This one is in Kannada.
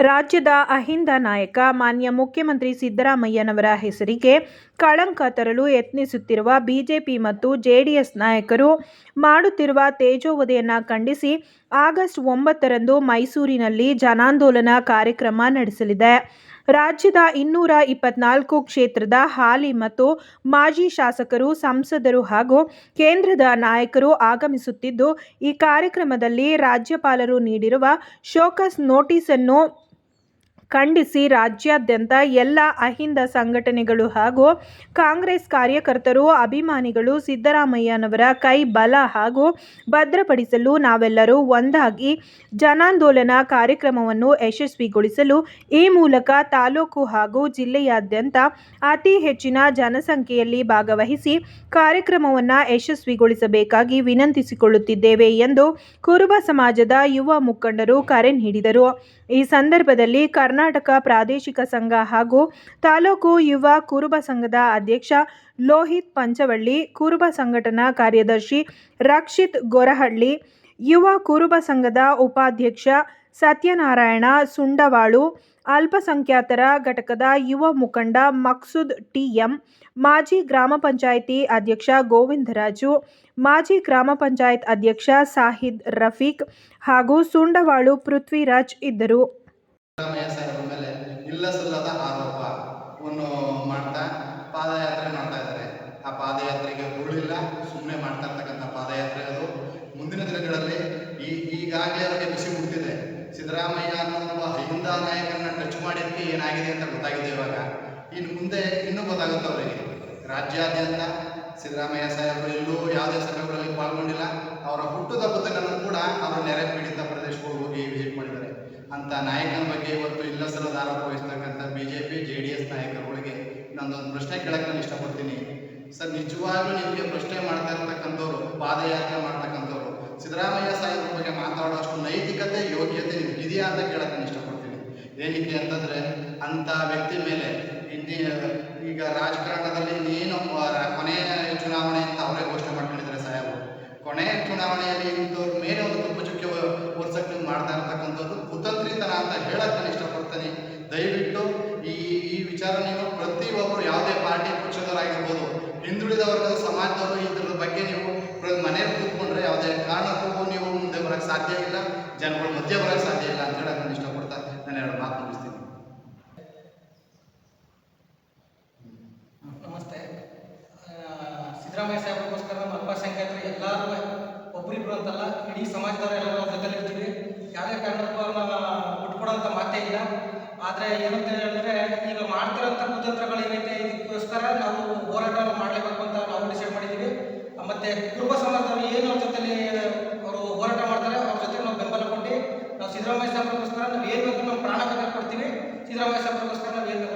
ರಾಜ್ಯದ ಅಹಿಂದ ನಾಯಕ, ಮಾನ್ಯ ಮುಖ್ಯಮಂತ್ರಿ ಸಿದ್ದರಾಮಯ್ಯನವರ ಹೆಸರಿಗೆ ಕಳಂಕ ತರಲು ಯತ್ನಿಸುತ್ತಿರುವ ಬಿಜೆಪಿ ಮತ್ತು ಜೆಡಿಎಸ್ ನಾಯಕರು ಮಾಡುತ್ತಿರುವ ತೇಜೋವಧೆಯನ್ನು ಖಂಡಿಸಿ ಆಗಸ್ಟ್ ಒಂಬತ್ತರಂದು ಮೈಸೂರಿನಲ್ಲಿ ಜನಾಂದೋಲನ ಕಾರ್ಯಕ್ರಮ ನಡೆಸಲಿದೆ. ರಾಜ್ಯದ ಇನ್ನೂರ ಇಪ್ಪತ್ನಾಲ್ಕು ಕ್ಷೇತ್ರದ ಹಾಲಿ ಮತ್ತು ಮಾಜಿ ಶಾಸಕರು, ಸಂಸದರು ಹಾಗೂ ಕೇಂದ್ರದ ನಾಯಕರು ಆಗಮಿಸುತ್ತಿದ್ದು, ಈ ಕಾರ್ಯಕ್ರಮದಲ್ಲಿ ರಾಜ್ಯಪಾಲರು ನೀಡಿರುವ ಶೋಕಸ್ ನೋಟಿಸನ್ನು ಖಂಡಿಸಿ ರಾಜ್ಯಾದ್ಯಂತ ಎಲ್ಲ ಅಹಿಂದ ಸಂಘಟನೆಗಳು ಹಾಗೂ ಕಾಂಗ್ರೆಸ್ ಕಾರ್ಯಕರ್ತರು, ಅಭಿಮಾನಿಗಳು, ಸಿದ್ದರಾಮಯ್ಯನವರ ಕೈ ಬಲ ಹಾಗೂ ಭದ್ರಪಡಿಸಲು ನಾವೆಲ್ಲರೂ ಒಂದಾಗಿ ಜನಾಂದೋಲನ ಕಾರ್ಯಕ್ರಮವನ್ನು ಯಶಸ್ವಿಗೊಳಿಸಲು ಈ ಮೂಲಕ ತಾಲೂಕು ಹಾಗೂ ಜಿಲ್ಲೆಯಾದ್ಯಂತ ಅತಿ ಹೆಚ್ಚಿನ ಜನಸಂಖ್ಯೆಯಲ್ಲಿ ಭಾಗವಹಿಸಿ ಕಾರ್ಯಕ್ರಮವನ್ನು ಯಶಸ್ವಿಗೊಳಿಸಬೇಕಾಗಿ ವಿನಂತಿಸಿಕೊಳ್ಳುತ್ತಿದ್ದೇವೆ ಎಂದು ಕುರುಬ ಸಮಾಜದ ಯುವ ಮುಖಂಡರು ಕರೆ ನೀಡಿದರು. ಈ ಸಂದರ್ಭದಲ್ಲಿ ಕರ್ನಾಟಕ ಪ್ರಾದೇಶಿಕ ಸಂಘ ಹಾಗೂ ತಾಲೂಕು ಯುವ ಕುರುಬ ಸಂಘದ ಅಧ್ಯಕ್ಷ ಲೋಹಿತ್ ಪಂಚವಳ್ಳಿ, ಕುರುಬ ಸಂಘಟನಾ ಕಾರ್ಯದರ್ಶಿ ರಕ್ಷಿತ್ ಗೊರಹಳ್ಳಿ, ಯುವ ಕುರುಬ ಸಂಘದ ಉಪಾಧ್ಯಕ್ಷ ಸತ್ಯನಾರಾಯಣ ಸುಂಡವಾಳು, ಅಲ್ಪಸಂಖ್ಯಾತರ ಘಟಕದ ಯುವ ಮುಖಂಡ ಮಕ್ಸೂದ್ ಟಿಎಂ, ಮಾಜಿ ಗ್ರಾಮ ಪಂಚಾಯಿತಿ ಅಧ್ಯಕ್ಷ ಗೋವಿಂದರಾಜು, ಮಾಜಿ ಗ್ರಾಮ ಪಂಚಾಯತ್ ಅಧ್ಯಕ್ಷ ಸಾಹಿದ್ ರಫೀಕ್ ಹಾಗೂ ಸುಂಡವಾಳು ಪೃಥ್ವಿರಾಜ್ ಇದ್ದರು. ಸಿದ್ದರಾಮಯ್ಯ ಸಾಹೇಬ್ರ ಮೇಲೆ ಇಲ್ಲ ಸಲ್ಲದ ಆರೋಪವನ್ನು ಮಾಡ್ತಾ ಪಾದಯಾತ್ರೆ ಮಾಡ್ತಾ ಇದ್ದಾರೆ. ಆ ಪಾದಯಾತ್ರೆಗೆ ಹುರುಳಿಲ್ಲ ಸುಮ್ಮನೆ ಮಾಡ್ತಾ ಇರ್ತಕ್ಕಂಥ ಪಾದಯಾತ್ರೆ ಅದು. ಮುಂದಿನ ದಿನಗಳಲ್ಲಿ ಈ ಈಗಾಗಲೇ ಅವರಿಗೆ ಬಿಸಿ ಮುಟ್ಟಿದೆ. ಸಿದ್ದರಾಮಯ್ಯ ಅನ್ನೋ ಅಹಿಂದ ನಾಯಕರನ್ನ ಟಚ್ ಮಾಡಿದ್ದಕ್ಕೆ ಏನಾಗಿದೆ ಅಂತ ಗೊತ್ತಾಗಿದೆ ಇವಾಗ. ಇನ್ನು ಮುಂದೆ ಇನ್ನೂ ಗೊತ್ತಾಗುತ್ತೆ ಅವರಿಗೆ. ರಾಜ್ಯಾದ್ಯಂತ ಸಿದ್ದರಾಮಯ್ಯ ಸಾಹೇಬರು ಎಲ್ಲೂ ಯಾವುದೇ ಸಭೆಗಳಲ್ಲಿ ಪಾಲ್ಗೊಂಡಿಲ್ಲ. ಅವರ ಹುಟ್ಟುಹಬ್ಬದನ್ನು ಕೂಡ ಅವರು ನೆರೆ ಪೀಡಿತ ಮಾಡಿದ್ದಾರೆ ಅಂತ ನಾಯಕನ ಬಗ್ಗೆ ಇವತ್ತು ಇಲ್ಲ ಸಲ್ಲದ ಆರೋಪ ವಹಿಸ್ತಕ್ಕಂಥ B J P J D S ನಾಯಕರುಗಳಿಗೆ ನಾನೊಂದು ಪ್ರಶ್ನೆ ಕೇಳಕ್ಕೆ ನಾನು ಇಷ್ಟಪಡ್ತೀನಿ. ಸರ್, ನಿಜವಾಗ್ಲೂ ನಿಮಗೆ ಪ್ರಶ್ನೆ ಮಾಡ್ತಾ ಇರ್ತಕ್ಕಂಥವ್ರು, ಪಾದಯಾತ್ರೆ ಮಾಡ್ತಕ್ಕಂಥವ್ರು, ಸಿದ್ದರಾಮಯ್ಯ ಸಾಹೇಬ್ರ ಬಗ್ಗೆ ಮಾತಾಡೋಷ್ಟು ನೈತಿಕತೆ, ಯೋಗ್ಯತೆ ನಿಮ್ಗೆ ಇದೆಯಾ ಅಂತ ಕೇಳಕ್ಕೆ ನಾನು ಇಷ್ಟಪಡ್ತೀನಿ. ಏನಕ್ಕೆ ಅಂತಂದರೆ, ಅಂಥ ವ್ಯಕ್ತಿ ಮೇಲೆ ಇನ್ನೇ, ಈಗ ರಾಜಕಾರಣದಲ್ಲಿ ಇನ್ನೇನು ಕೊನೆಯ ಚುನಾವಣೆ ಅಂತ ಅವರೇ ಘೋಷಣೆ ಮಾಡ್ಕೊಂಡಿದ್ದಾರೆ ಸಾಹೇಬರು. ಕೊನೆಯ ಚುನಾವಣೆಯಲ್ಲಿ ಇಂಥವ್ರ ಮೇಲೆ ಒಂದು ಕಪ್ಪು ಚುಕ್ಕೆ ವರ್ಷಕ್ಕೆ ಮಾಡ್ತಾ ಇರ್ತಕ್ಕಂಥದ್ದು ಅಂತ ಹೇಳಕ್ಕೆ ನಾನು ಇಷ್ಟಪಡ್ತೇನೆ. ದಯವಿಟ್ಟು ಈ ಈ ವಿಚಾರ ನೀವು ಪ್ರತಿಯೊಬ್ಬರು ಯಾವುದೇ ಪಾರ್ಟಿ ಪಕ್ಷದವರಾಗಿರ್ಬೋದು ಹಿಂದುಳಿದ ವರ್ಗದ ಸಮಾಜದವರು ಇದ್ರ ಬಗ್ಗೆ ನೀವು ಮನೆಯಲ್ಲಿ ಕೂತ್ಕೊಂಡ್ರೆ ಯಾವುದೇ ಕಾರಣಕ್ಕೂ ನೀವು ಮುಂದೆ ಬರೋಕ್ಕೆ ಸಾಧ್ಯ ಇಲ್ಲ, ಜನಗಳ ಮಧ್ಯೆ ಬರೋಕ್ಕೆ ಸಾಧ್ಯ ಇಲ್ಲ ಅಂತ ಹೇಳಕ್ಕೆ ನಾನು ಇಷ್ಟಪಡ್ತಾ ನಾನು ಎರಡು ಮಾತು ಮುಗಿಸ್ತೀನಿ. ನಮಸ್ತೆ. ಸಿದ್ದರಾಮಯ್ಯ ಸಾಹೇಬ್ರಿಗೋಸ್ಕರ ನಮ್ಮ ಅಲ್ಪಸಂಖ್ಯಾತರು ಎಲ್ಲರೂ ಒಬ್ಬರಿಬ್ರು ಅಂತಲ್ಲ, ಇಡೀ ಸಮಾಜದವರು ಎಲ್ಲರೂ ಜೊತೆಲಿ ಯಾವುದೇ ಕಾರಣಕ್ಕೂ ಅವ್ರನ್ನ ಬಿಟ್ಕೊಡೋಂಥ ಮಾತೇ ಇಲ್ಲ. ಆದರೆ ಏನಂತ ಹೇಳಿದ್ರೆ, ಈಗ ಮಾಡ್ತಿರೋಂಥ ಕುತಂತ್ರಗಳು ಏನೈತೆ ಇದಕ್ಕೋಸ್ಕರ ನಾವು ಹೋರಾಟ ಮಾಡಲೇಬೇಕು ಅಂತ ನಾವು ಡಿಸೈಡ್ ಮಾಡಿದ್ದೀವಿ. ಮತ್ತು ಕುರುಬ ಸಮಾಜದವರು ಏನು ಅವ್ರ ಜೊತೆಲಿ ಅವರು ಹೋರಾಟ ಮಾಡ್ತಾರೆ, ಅವ್ರ ಜೊತೆ ನಾವು ಬೆಂಬಲ ಕೊಟ್ಟು, ನಾವು ಸಿದ್ದರಾಮಯ್ಯ ಸಾಹೇಬ್ರಿಗೋಸ್ಕರ ನಾವು ಏನು ಬೇಕು ನಾವು ಪ್ರಾಣ ಕೊಡ್ತೀವಿ. ಸಿದ್ದರಾಮಯ್ಯ ಸಾಹೇಬ್ರಿಗೋಸ್ಕರ ನಾವು ಏನು